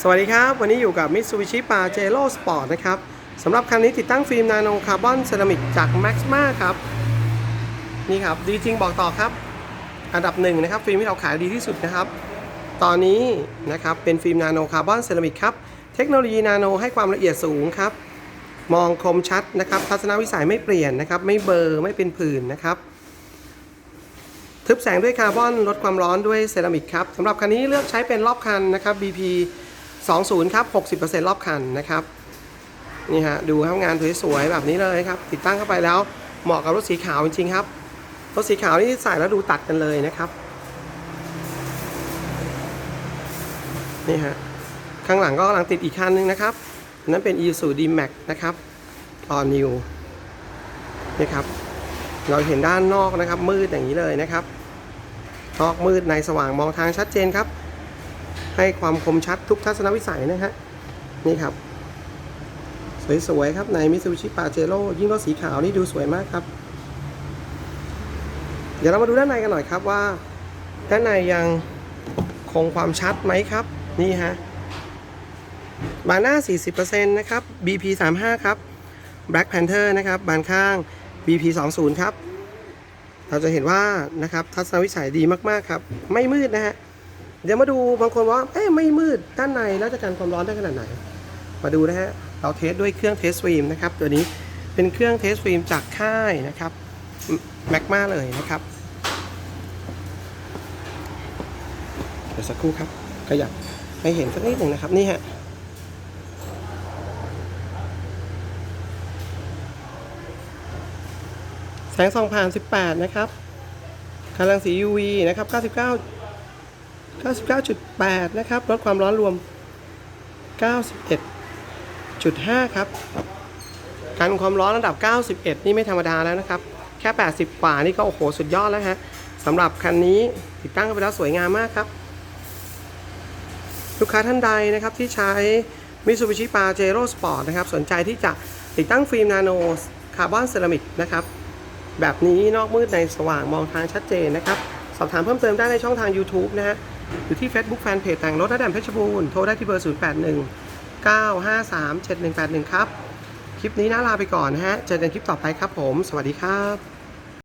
สวัสดีครับ วันนี้อยู่กับ Mitsubishi Pajero Sport นะครับสำหรับคันนี้ติดตั้งฟิล์มนาโนคาร์บอนเซรามิกจาก Maxma ครับ นี่ครับ ดีจริงบอกต่อครับ อันดับหนึ่งนะครับ ฟิล์มที่เราขายดีที่สุดนะครับ ตอนนี้นะครับเป็นฟิล์มนาโนคาร์บอนเซรามิกครับ เทคโนโลยีนาโนให้ความละเอียดสูงครับ มองคมชัดนะครับ ทัศนวิสัยไม่เปลี่ยนนะครับ ไม่เบลอร์ไม่เป็นผื่นนะครับทึบแสงด้วยคาร์บอนลดความร้อนด้วยเซรามิกครับสำหรับคันนี้เลือกใช้เป็นรอบคันนะครับ BP 20 ครับ 60%รอบคันนะครับ นี่ฮะ ดูครับงานสวยๆแบบนี้เลยครับ ติดตั้งเข้าไปแล้วเหมาะกับรถสีขาวจริงๆครับ รถสีขาวนี่ใส่แล้วดูตัดกันเลยนะครับ นี่ฮะ ข้างหลังก็กำลังติดอีกคันนึงนะครับ นั้นเป็น Isuzu D-Max นะครับ All New นี่ครับ เราเห็นด้านนอกนะครับมืดอย่างนี้เลยนะครับนอกมืดในสว่างมองทางชัดเจนครับ ให้ความคมชัดทุกทัศนวิสัยนะฮะนี่ครับ สวยๆครับในมิซูบิชิปาเจโร่ยิ่งรถสีขาวนี่ดูสวยมากครับ เดี๋ยวเรามาดูด้านในกันหน่อยครับว่า ด้านในยังคงความชัดไหมครับ นี่ฮะบานหน้า 40%นะครับ BP 35ครับ Black Panther นะครับ บานข้าง BP 20ครับ เราจะเห็นว่านะครับทัศนวิสัยดีมาก ๆ ครับ ไม่มืดนะฮะ เดี๋ยวมาดูบางคนว่า เอ๊ะไม่มืดด้านในแล้วจะกันความร้อนได้ขนาดไหน มาดูนะฮะ เราเทสด้วยเครื่องเทสฟิล์มนะครับ ตัวนี้เป็นเครื่องเทสฟิล์มจากค่ายนะครับแม็กมาเลยนะครับ เดี๋ยวสักครู่ครับ ขยับให้เห็นสักนิดหนึ่งนะครับ นี่ฮะแสงส่องผ่าน 18 นะครับกำลังสี UV นะครับ 99 99.8 นะครับ ลดความร้อนรวม 91.5 ครับ การความร้อนระดับ 91 นี่ไม่ธรรมดาแล้วนะครับ แค่ 80 กว่านี่ก็โอ้โห สุดยอดแล้วฮะสำหรับคันนี้ติดตั้งไปแล้วสวยงามมากครับ ลูกค้าท่านใดนะครับที่ใช้ Mitsubishi Pajero Sport นะครับ สนใจที่จะติดตั้งฟิล์มนาโนคาร์บอนเซรามิกนะครับ แบบนี้นอกมืดในสว่างมองทางชัดเจนนะครับ สอบถามเพิ่มเติมได้ในช่องทาง YouTube นะฮะ หรือที่ Facebook Fanpage แต่งรถระดับเพชรบูรณ์โทรได้ที่เบอร์ 081 953 7181 ครับ คลิปนี้น่าลาไปก่อนฮะ เจอกันคลิปต่อไปครับผม สวัสดีครับ